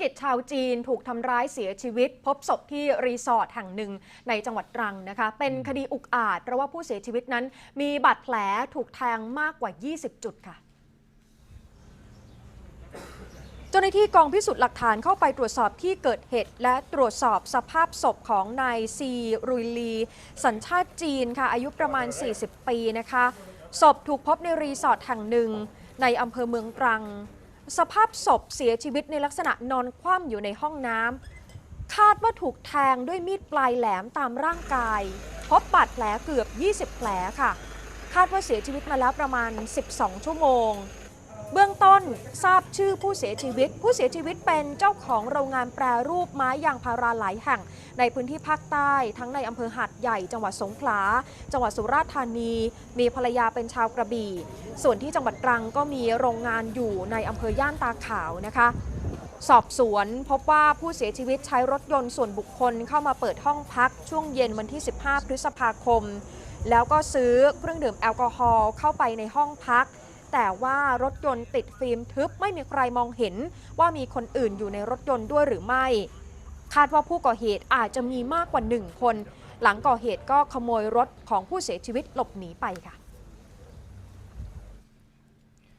กิจชาวจีนถูกทำร้ายเสียชีวิต พบศพที่รีสอร์ทแห่งหนึ่งในจังหวัดตรังนะคะ เป็นคดีอุกอาจเพราะว่าผู้เสียชีวิตนั้น มีบาดแผลถูกแทงมากกว่า 20 จุดค่ะเจ้าหน้าที่กองพิสูจน์หลักฐานเข้าไปตรวจสอบที่เกิดเหตุ และตรวจสอบสภาพศพของนายซีรุยลี สัญชาติจีนค่ะ อายุประมาณ 40 ปีนะคะ ศพถูกพบในรีสอร์ทแห่งหนึ่ง ในอำเภอเมืองตรัง สภาพศพเสียชีวิตในลักษณะนอนคว่ำอยู่ในห้องน้ำ คาดว่าถูกแทงด้วยมีดปลายแหลมตามร่างกาย พบบาดแผลเกือบ 20 แผลค่ะ คาดว่าเสียชีวิตมาแล้วประมาณ 12 ชั่วโมง เบื้องต้นทราบชื่อผู้เสียชีวิต ผู้เสียชีวิตเป็นเจ้าของโรงงานแปรรูปไม้ยางพาราหลายแห่ง ในพื้นที่ภาคใต้ ทั้งในอำเภอหาดใหญ่จังหวัดสงขลา จังหวัดสุราษฎร์ธานี มีภรรยาเป็นชาวกระบี่ ส่วนที่จังหวัดตรังก็มีโรงงานอยู่ในอำเภอย่านตาขาวนะคะสอบสวนพบว่าผู้เสียชีวิตใช้รถยนต์ส่วนบุคคลเข้ามาเปิดห้องพักช่วงเย็นวันที่ 15 พฤษภาคม แล้วก็ซื้อเครื่องดื่มแอลกอฮอล์เข้าไปในห้องพัก แต่ว่ารถยนต์ติดฟิล์มทึบไม่มีใครมองเห็น ว่ามีคนอื่นอยู่ในรถยนต์ด้วยหรือไม่ คาดว่าผู้ก่อเหตุอาจจะมีมากกว่าหนึ่งคน หลังก่อเหตุก็ขโมยรถของผู้เสียชีวิตหลบหนีไปค่ะ